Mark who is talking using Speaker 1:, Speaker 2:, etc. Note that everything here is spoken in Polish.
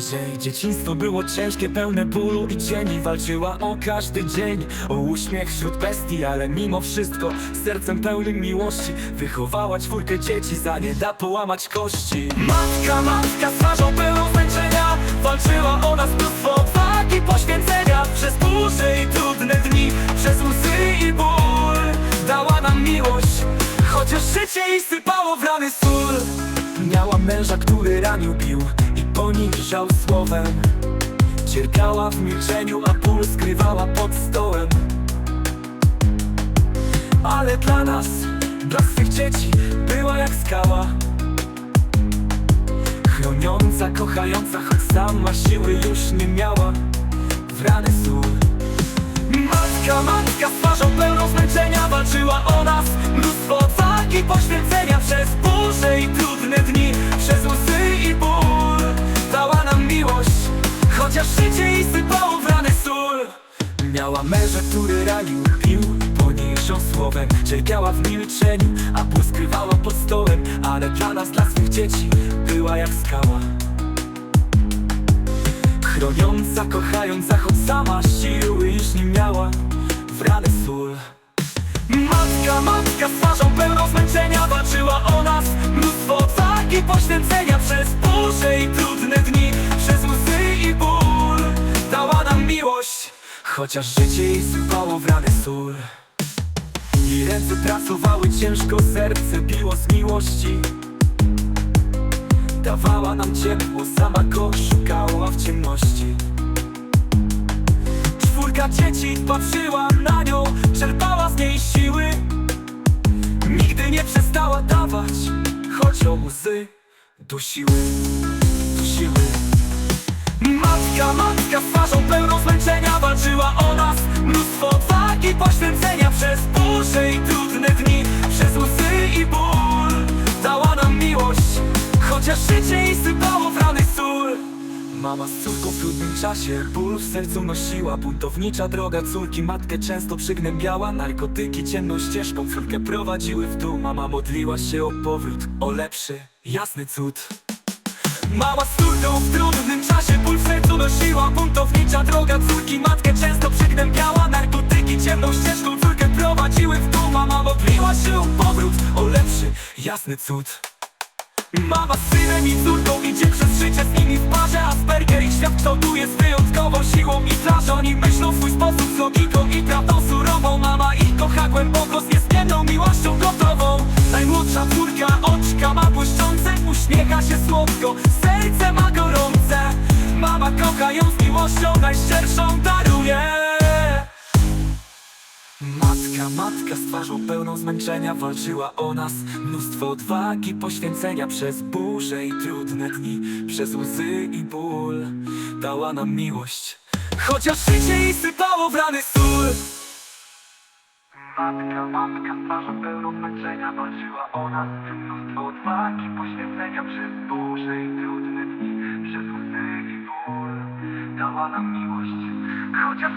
Speaker 1: Jej dzieciństwo było ciężkie, pełne bólu i cieni Walczyła o każdy dzień, o uśmiech wśród bestii Ale mimo wszystko, sercem pełnym miłości Wychowała czwórkę dzieci, za nie da połamać kości. Matka, matka z twarzą pełną zmęczenia Walczyła o nas mnóstwo odwagi, poświęcenia Przez burze i trudne dni, przez łzy i ból. Dała nam miłość, chociaż życie jej sypało w rany sól. Miała męża, który ranił bił i poniżał słowem. Cierpiała w milczeniu, a ból skrywała pod stołem. Ale dla nas, dla swych dzieci była jak skała. Chroniąca, kochająca, choć sama siły już nie miała Miała męża, który ranił, pił Poniżą słowem Cierpiała w milczeniu A ból skrywała pod stołem Ale dla nas, dla swych dzieci Była jak skała. Chroniąca, kochająca, choć sama siły już nie miała W rany sól. Matka, matka z twarzą pełną zmęczenia Walczyła o nas mnóstwo odwagi Poświęcenia przez burze i trudne Chociaż życie jej sypało w rany sól. Jej ręce pracowały ciężko, serce biło z miłości. Dawała nam ciepło, sama go szukała w ciemności. Czwórka dzieci patrzyła na nią, czerpała z niej siły. Nigdy nie przestała dawać, choć o łzy dusiły, dusiły Matka, matka z twarzą pełną zmęczenia Walczyła o nas. Mnóstwo odwagi Poświęcenia przez burze i trudne dni Przez łzy i ból. Dała nam miłość Chociaż życie jej sypało w rany sól. Mama z córką w trudnym czasie Ból w sercu nosiła. Buntownicza droga córki Matkę często przygnębiała. Narkotyki ciemną ścieżką Córkę prowadziły w dół. Mama modliła się o powrót O lepszy, jasny cud Mama z córką w trudnym czasie sercu nosiła Buntownicza droga. Córki matkę często przygnębiała Narkotyki ciemną ścieżką córkę prowadziły w dół. Mama modliła się o powrót, o lepszy, jasny cud. Mama z synem i córką idzie przez życie z nimi w parze. Asperger ich świat kształtuje z wyjątkową siłą i twarzą Oni myślą w swój sposób z logiką i prawdą surową. Mama ich kocha głęboko z niezmienną miłością gotową. Najmłodsza córka oczka ma błyszczące Uśmiecha się słodko, miłością najszczerszą daruje Matka, matka z twarzą pełną zmęczenia Walczyła o nas. Mnóstwo odwagi Poświęcenia przez burze i trudne dni Przez łzy i ból. Dała nam miłość Chociaż życie jej sypało w rany sól. Matka, matka z twarzą pełną zmęczenia Walczyła o nas. Mnóstwo odwagi Poświęcenia przez burze i trudne dni Przez i Dała nam miłość. Chociaż